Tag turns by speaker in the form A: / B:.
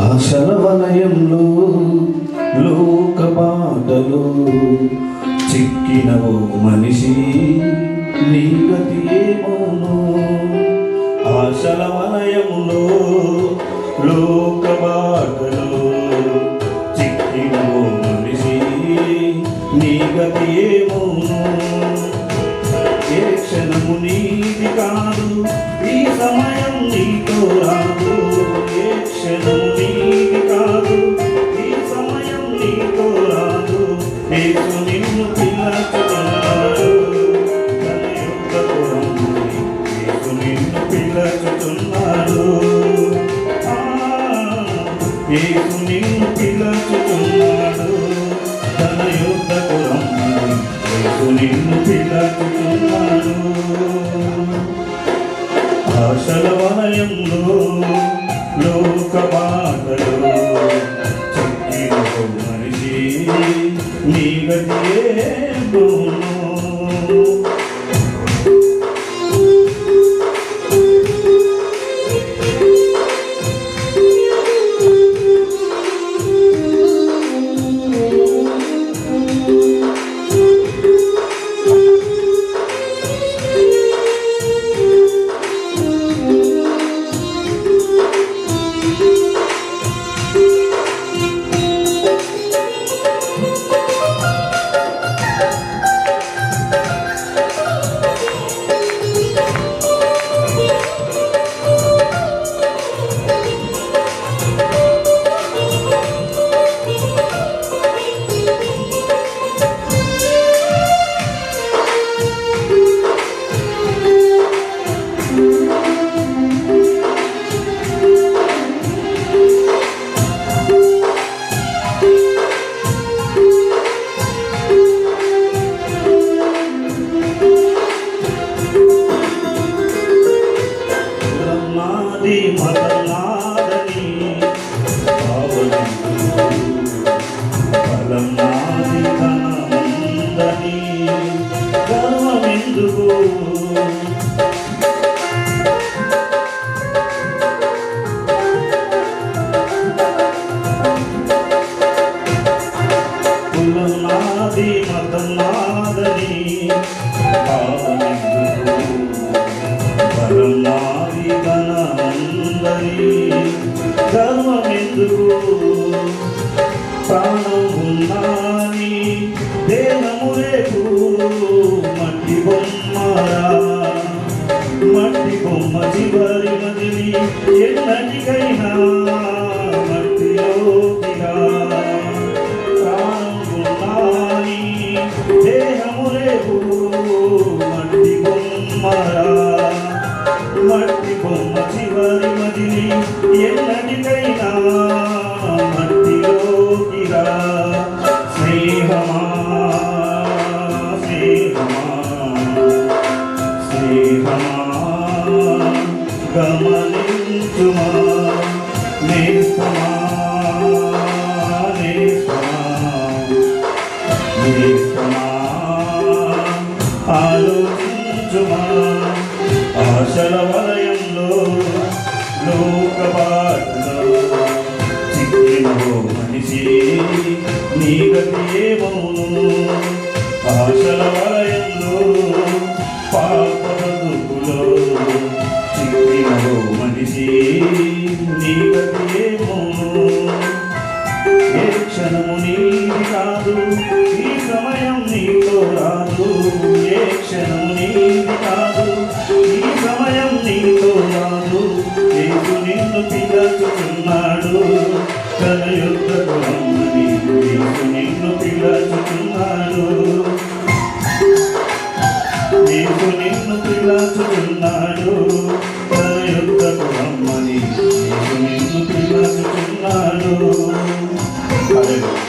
A: ఆశల వలయంలో లోక బాటలో చిక్కిన ఓ మనిషి నీ గతి ఏమోను ఆశల వలయములో లోక బాటలో చిక్కిన ఓ మనిషి నీ గతి ఏమోను. ఏ క్షణము నీది కాదు ఈ సమయం యేసు నిన్ను పిల్లచుతున్నాడు తన యొక్కకు రమ్మని నిన్ను పిల్లచుతున్నాడు ఆ, నిన్ను పిల్లచుతున్నాడు తన యొక్కకు రమ్మని నిన్ను పిల్లచుతున్నాడు ఆశల వలయంలో లోక బలనాది ధనముందని గర్వమెందుకు కులం నాది మతం నాదని భావమెందుకు బలం నాది ధనముందని బొమ్మరా మట్టి బొమ్మ చివరి మదిలి ఎన్నటికైనా మట్టిలోకిరా ప్రాణం ఉన్నాని దేహము రేపు మట్టి బొమ్మరా మట్టి బొమ్మ చివరి మదిలి ఎన్నటికైనా ఆశల వలయంలో లోకబాటలో చిక్కిన మనిషి నీ గతి ఏమవును ఆశల వలయంలో ఏ క్షణము నీది కాదు ఈ సమయం నీతో రాదు. ఏ క్షణము నీది కాదు ఈ సమయం నీతో రాదు. యేసు నిన్ను పిలుచుకున్నాడు తన యుద్ధకు నిన్ను పిలుచుకున్నాడు యేసు నిన్ను పిలుచుకున్నాడు తన రమ్మని యేసు నిన్ను పిలుచుకున్నాడు Hallelujah.